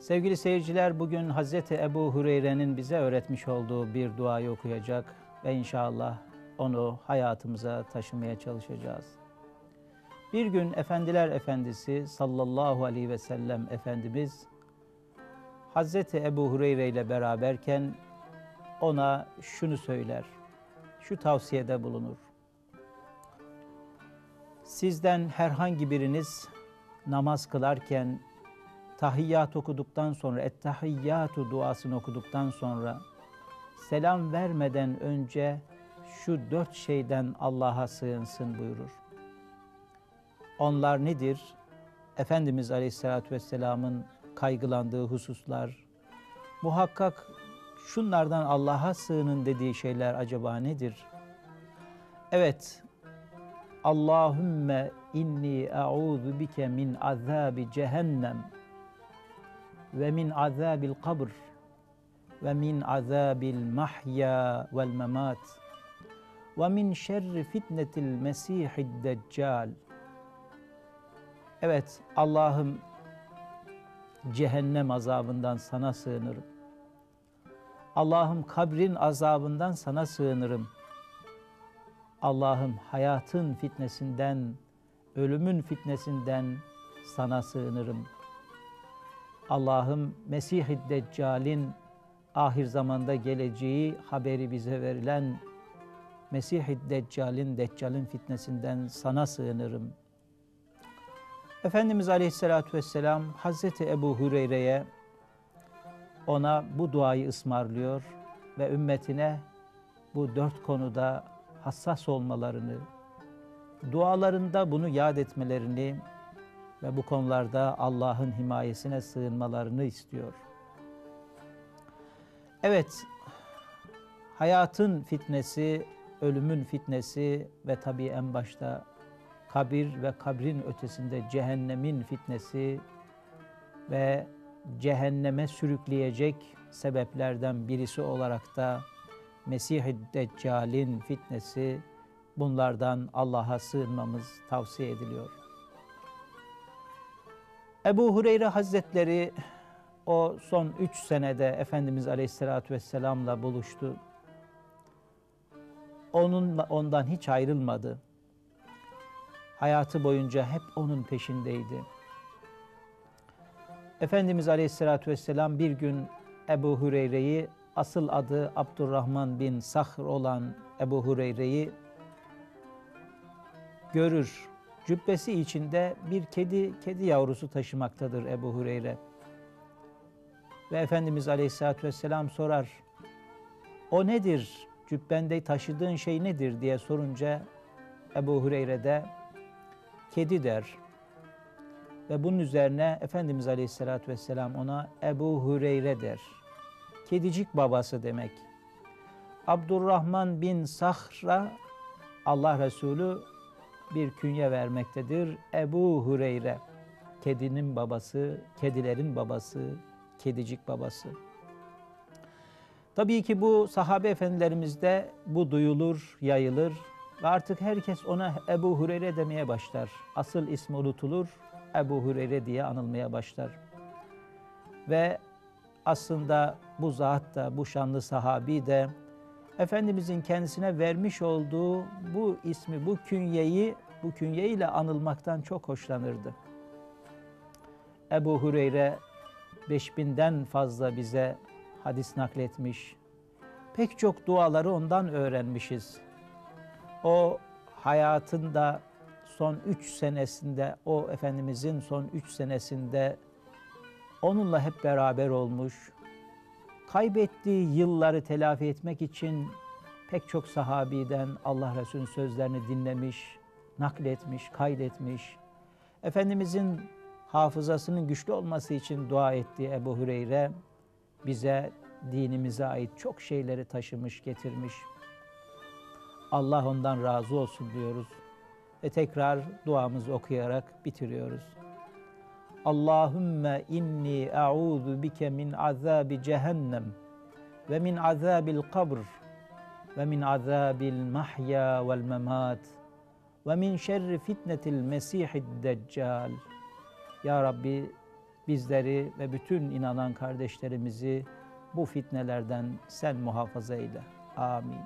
Sevgili seyirciler bugün Hazreti Ebu Hureyre'nin bize öğretmiş olduğu bir duayı okuyacak ve inşallah onu hayatımıza taşımaya çalışacağız. Bir gün Efendiler Efendisi sallallahu aleyhi ve sellem Efendimiz Hazreti Ebu Hureyre ile beraberken ona şunu söyler, şu tavsiyede bulunur. Sizden herhangi biriniz namaz kılarken tahiyyat okuduktan sonra, ettehiyyatu duasını okuduktan sonra selam vermeden önce şu dört şeyden Allah'a sığınsın buyurur. Onlar nedir? Efendimiz Aleyhisselatü Vesselam'ın kaygılandığı hususlar, muhakkak şunlardan Allah'a sığının dediği şeyler acaba nedir? Evet, Allahümme inni e'udhu bike min azabi cehennem ve min azabil kabr ve min azabil mahya vel memat ve min şerri fitnetil mesihid deccal. Evet Allah'ım cehennem azabından sana sığınırım. Allah'ım kabrin azabından sana sığınırım. Allah'ım hayatın fitnesinden, ölümün fitnesinden sana sığınırım. Allah'ım Mesih-i Deccal'in ahir zamanda geleceği haberi bize verilen Mesih-i Deccal'in, Deccal'in fitnesinden sana sığınırım. Efendimiz Aleyhisselatü Vesselam Hazreti Ebu Hureyre'ye ona bu duayı ısmarlıyor ve ümmetine bu dört konuda hassas olmalarını, dualarında bunu yad etmelerini ve bu konularda Allah'ın himayesine sığınmalarını istiyor. Evet, hayatın fitnesi, ölümün fitnesi ve tabii en başta kabir ve kabrin ötesinde cehennemin fitnesi ve cehenneme sürükleyecek sebeplerden birisi olarak da Mesih-i Deccal'in fitnesi bunlardan Allah'a sığınmamız tavsiye ediliyor. Ebu Hureyre Hazretleri o son üç senede Efendimiz Aleyhisselatü Vesselam'la buluştu. Onunla, ondan hiç ayrılmadı. Hayatı boyunca hep onun peşindeydi. Efendimiz Aleyhisselatü Vesselam bir gün Ebu Hureyre'yi asıl adı Abdurrahman bin Sahr olan Ebu Hureyre'yi görür. Cübbesi içinde bir kedi kedi yavrusu taşımaktadır Ebu Hureyre. Ve Efendimiz Aleyhisselatü Vesselam sorar. O nedir? Cübbende taşıdığın şey nedir diye sorunca Ebu Hureyre de kedi der. Ve bunun üzerine Efendimiz Aleyhisselatü Vesselam ona Ebu Hureyre der. Kedicik babası demek. Abdurrahman bin Sahra Allah Resulü bir künye vermektedir. Ebu Hureyre, kedinin babası, kedilerin babası, kedicik babası. Tabii ki bu sahabe efendilerimizde bu duyulur, yayılır ve artık herkes ona Ebu Hureyre demeye başlar. Asıl ismi unutulur, Ebu Hureyre diye anılmaya başlar. Ve aslında bu zat da, bu şanlı sahabi de Efendimizin kendisine vermiş olduğu bu ismi, bu künyeyi, bu künyeyle anılmaktan çok hoşlanırdı. Ebu Hureyre 5000'den fazla bize hadis nakletmiş. Pek çok duaları ondan öğrenmişiz. O hayatında son üç senesinde, o Efendimizin son üç senesinde onunla hep beraber olmuş, kaybettiği yılları telafi etmek için pek çok sahabiden Allah Resulü'nün sözlerini dinlemiş, nakletmiş, kaydetmiş. Efendimizin hafızasının güçlü olması için dua ettiği Ebu Hüreyre bize dinimize ait çok şeyleri taşımış, getirmiş. Allah ondan razı olsun diyoruz. Ve tekrar duamızı okuyarak bitiriyoruz. Allahümme inni e'udhu bike min azabi cehennem ve min azabil kabr ve min azabil mahya vel memat ve min şerri fitnetil mesihid deccal. Ya Rabbi bizleri ve bütün inanan kardeşlerimizi bu fitnelerden sen muhafaza eyle. Amin.